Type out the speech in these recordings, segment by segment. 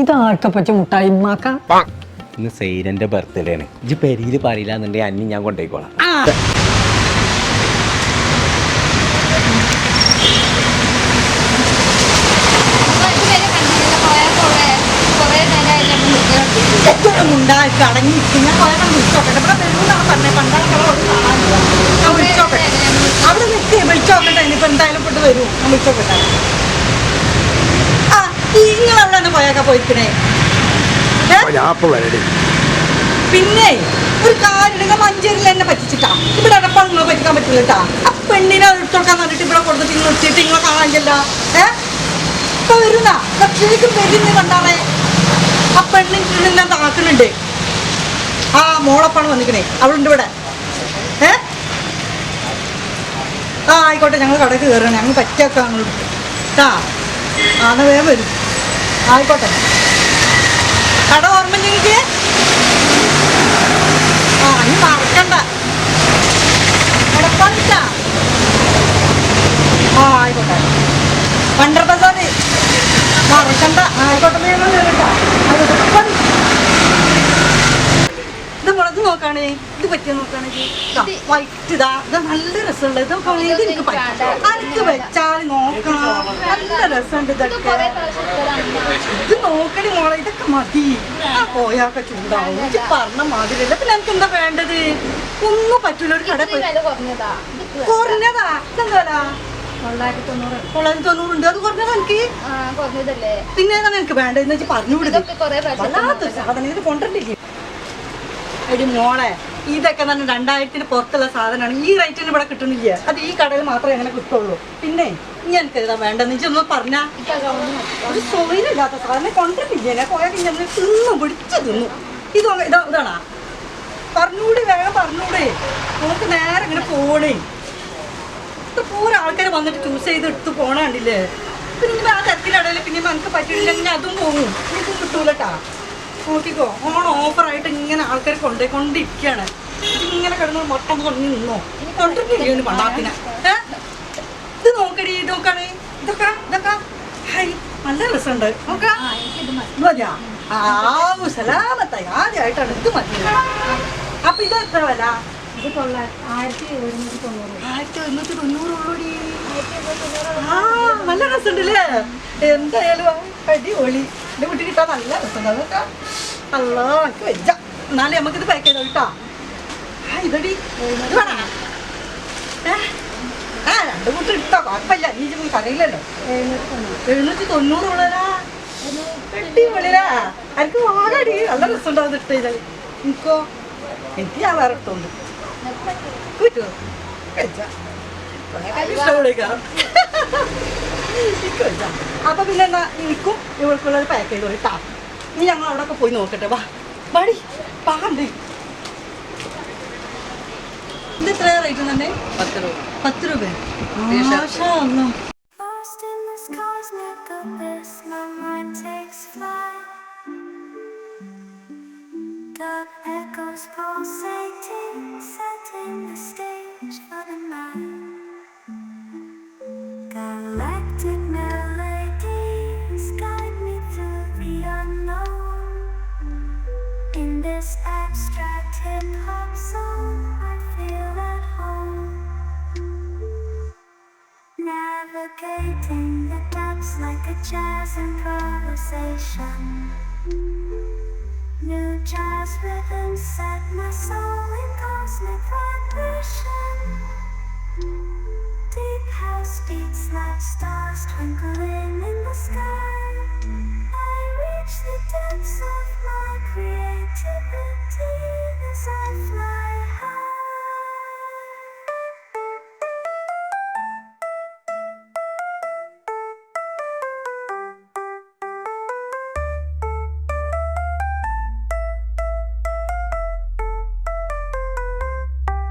ഇതാർക്കെ പറ്റി മുട്ടായി ഉമ്മാക്ക ഇന്ന് സൈരന്റെ ബർത്ത്ഡേ ആണ് ഇജ്ജ് പെരിയിൽ പറയില്ല എന്നുണ്ടെങ്കിൽ അന്നി ഞാൻ കൊണ്ടുപോയിക്കോളാം അവിടെ നിൽക്കേ വിളിച്ചോക്കട്ടെ. ഇനിയിപ്പോ എന്തായാലും പെട്ട് വരൂ. വിളിച്ചോക്കട്ടെ. നിങ്ങൾ അവിടെ പോയേക്കാ പോയിക്കണേ? പിന്നെ ഒരു കാര്യം മഞ്ചേരിയിൽ എന്നെ പറ്റിച്ചിട്ടാ. ഇവിടെ അടപ്പാണ് നിങ്ങളെ പറ്റിക്കാൻ പറ്റില്ല കേട്ടാ ആ പെണ്ണിനെ എടുത്തോക്കാൻ പറഞ്ഞിട്ട് ഇവിടെ കൊടുത്തിട്ട് നിങ്ങൾ എത്തിയിട്ട് നിങ്ങളെ കാണാനില്ല ഏ? ഇപ്പൊ വരുന്ന. ശരിക്കും വരുന്ന കണ്ടാണേ ആ പെണ്ണിന് ഞാൻ താക്കുന്നുണ്ട് ആ മോളപ്പാണ് വന്നിക്കണേ. അവളുണ്ട് ഇവിടെ. ഏ? ആ ആയിക്കോട്ടെ. ഞങ്ങൾ കടക്ക് കയറണം ഞങ്ങൾ പറ്റിയൊക്കെ ആ കേട്ടാ ആന വേഗം വരും. ആയിക്കോട്ടെ. കട ഓർമ്മ ഞങ്ങൾക്ക് ആ നീ മറക്കണ്ട. എടപ്പാളിട്ടാ ആ ആയിക്കോട്ടെ. വണ്ടർ ബസാറ് മറക്കണ്ട ആയിക്കോട്ടെ ഞങ്ങൾ കേട്ടോ ആയിക്കോട്ടെ ഇപ്പം ഇത് മുളക് നോക്കാണേ ഇത് പറ്റിയ നോക്കാണെങ്കിൽ വൈറ്റ് ഇതാ ഇത് നല്ല രസമുണ്ട്. ഇത് നോക്കാണേ ഇത് എനിക്ക് പറ്റും. എനിക്ക് വെച്ചാൽ നോക്കണം നല്ല രസമുണ്ട് ഇതൊക്കെ ഇത് നോക്കണി മോളെ ഇതൊക്കെ മതി. ആ പോയാക്കെ ചൂടാവും. പറഞ്ഞ പിന്നെ എനിക്ക് എന്താ വേണ്ടത്? ഒന്നും പറ്റൂല ഒരു കട പോയി. കുറഞ്ഞതാ. ഇതെന്താ തൊള്ളായിരത്തി തൊണ്ണൂറ്. തൊള്ളായിരത്തി തൊണ്ണൂറുണ്ട്. അത് കുറഞ്ഞതാ എനിക്ക്. പിന്നെ എനിക്ക് വേണ്ടത് എന്ന് വെച്ച് പറഞ്ഞു വിടുന്നു വല്ലാത്തൊരു സാധനം. ഇത് കൊണ്ടിട്ടില്ലേ എടി മോളെ ഇതൊക്കെ തന്നെ രണ്ടായിരത്തിന് പുറത്തുള്ള സാധനമാണ്. ഈ റേറ്റിന് ഇവിടെ കിട്ടുന്നില്ല. അത് ഈ കടയിൽ മാത്രമേ അങ്ങനെ കിട്ടുള്ളൂ. പിന്നെ ഇനി എനിക്ക് വേണ്ട വേണ്ടെന്ന് വെച്ചാൽ ഒന്ന് പറഞ്ഞാ. ഒരു സോയിലില്ലാത്ത സാധനം. കൊണ്ടിട്ടില്ല ഞാൻ പോയാൽ ഞാൻ തിന്നു പിടിച്ചു തിന്നു. ഇത് ഇതാ ഇതാണാ. പറഞ്ഞൂടെ വേഗം പറഞ്ഞൂടെ. നമുക്ക് നേരെ ഇങ്ങനെ പോണേ. ഇത്ര ആൾക്കാർ വന്നിട്ട് ചൂസ് ചെയ്ത് എടുത്ത് പോണ കണ്ടില്ലേ? പിന്നെ ആ തിരക്കിനിടയിൽ പിന്നെ നമുക്ക് പറ്റിയില്ലെങ്കിൽ അതും പോകും ഇതും കിട്ടൂലട്ടാ. നോക്കിക്കോ ഓഫർ ഓഫറായിട്ട് ഇങ്ങനെ ആൾക്കാർ കൊണ്ടേ കൊണ്ടിരിക്കുകയാണ് ഇങ്ങനെ കിടന്ന് മൊട്ടം കൊണ്ടു നിന്നോ. പണ്ടാത്തിനെ. ഏ? ഇത് നോക്കടി നോക്കാണ് ഇതൊക്കെ ഇതൊക്കെ. ഹൈ നല്ല രസമുണ്ട്. നോക്കാം. മതിയാ? സലാമത്തായി. ആദ്യമായിട്ടാണ് ഇത് മതി. അപ്പൊ ഇത് എത്ര വില? ആയിരത്തി എഴുന്നൂറ്റി തൊണ്ണൂറ്. ആയിരത്തി ഒരുന്നൂറ്റി ആ നല്ല രസമുണ്ടല്ലേ? എന്തായാലും അടിപൊളി. എന്റെ കുട്ടി കിട്ടാൻ നല്ല രസം അതൊക്കെ അല്ലോ എനിക്ക് വെച്ച. എന്നാലും നമുക്കിത് പാക്ക് ചെയ്തോ കേട്ടോ. ആ ഇതടി. ഇത് വേണോ? ആ രണ്ട് കൂട്ടി എടുത്തോ കുഴപ്പമില്ല. നീ ഇജ്ജ് കറിയില്ലല്ലോ. എഴുന്നൂറ്റി തൊണ്ണൂറ് തൊണ്ണൂറുള്ളതാ അടിപൊളിയാ എനിക്ക് വാങ്ങാടി. നല്ല രസമുണ്ടാവും ഇട്ട് ചെയ്താൽ എനിക്കോ? എനിക്ക് ഞാൻ വേറെ ഇട്ടുണ്ട്. കിട്ടുമോ കഴിച്ചാ അപ്പൊ പിന്നെ എന്നാ നിൽക്കും ഇവൾക്കുള്ള ഒരു പാക്കേജ് കൊടുത്താ ഇനി ഞങ്ങൾ അവിടെയൊക്കെ പോയി നോക്കട്ടെ. വാ. വടി. പാണ്ടേ റേറ്റ് തന്നെ പത്ത് രൂപ. പത്ത് രൂപ. The echoes pulsating, setting the stage for the night. This abstract hip hop song, I feel at home. Navigating the depths like a jazz improvisation. New jazz rhythms set my soul in cosmic vibration. Deep house beats like stars twinkling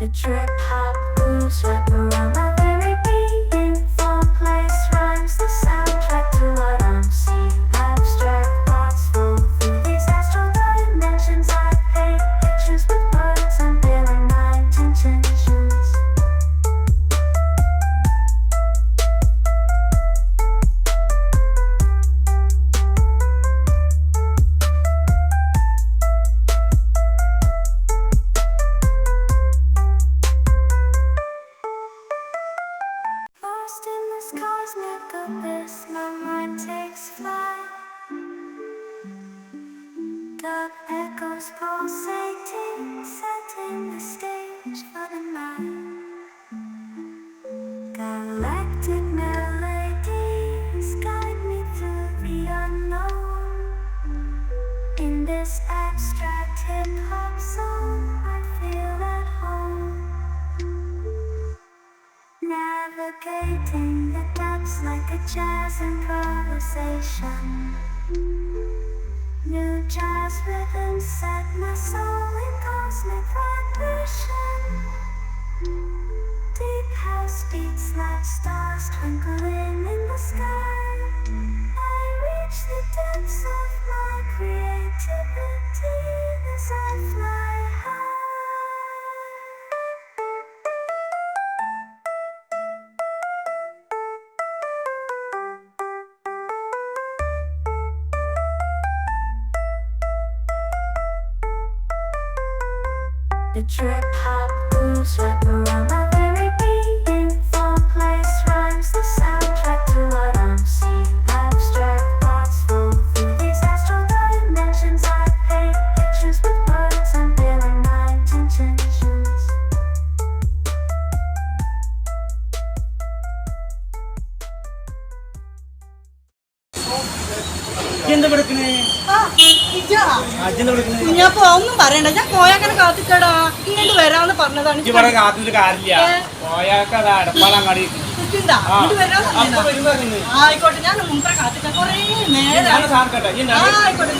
The trip hop grooves wrap around my Navigating the depths like a jazz improvisation. New jazz rhythms set my soul in cosmic vibration. Deep house beats like stars twinkling in the sky. I reach the depths of my creativity as I fly The drip hop blues wrap around my very being. Full place rhymes the soundtrack to what I'm seeing. Abstract thoughts flow through these astral dimensions. I paint pictures with words ആ, ഇജ്ജാ. അജെന്താ കൊടുക്കണേ ഞാൻ പോ ഒന്നും പറയണ്ട. ഞാൻ പോയാക്കനെ കാത്തിക്കടാ ഇങ്ങോട്ട് വരാന്ന് പറഞ്ഞതാണ്. ആയിക്കോട്ടെ ഞാൻ മുമ്പേ കാത്തിക്ക കൊറേ നേരം ആയിക്കോട്ടെ.